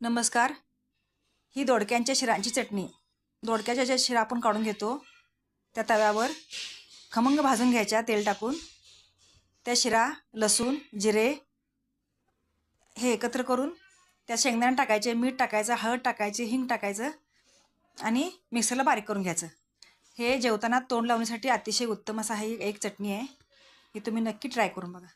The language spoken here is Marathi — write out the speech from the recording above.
नमस्कार. ही दोडक्यांच्या शिरांची चटणी. दोडक्याच्या ज्या शिरा आपण काढून घेतो त्या तव्यावर खमंग भाजून घ्यायच्या तेल टाकून. त्या शिरा लसूण जिरे हे एकत्र करून त्या शेंगदाणे टाकायचे मीठ टाकायचं हळद टाकायचे हिंग टाकायचं आणि मिक्सरला बारीक करून घ्यायचं. हे जेवताना तोंड लावण्यासाठी अतिशय उत्तम असा ही एक चटणी आहे. ही तुम्ही नक्की ट्राय करून बघा.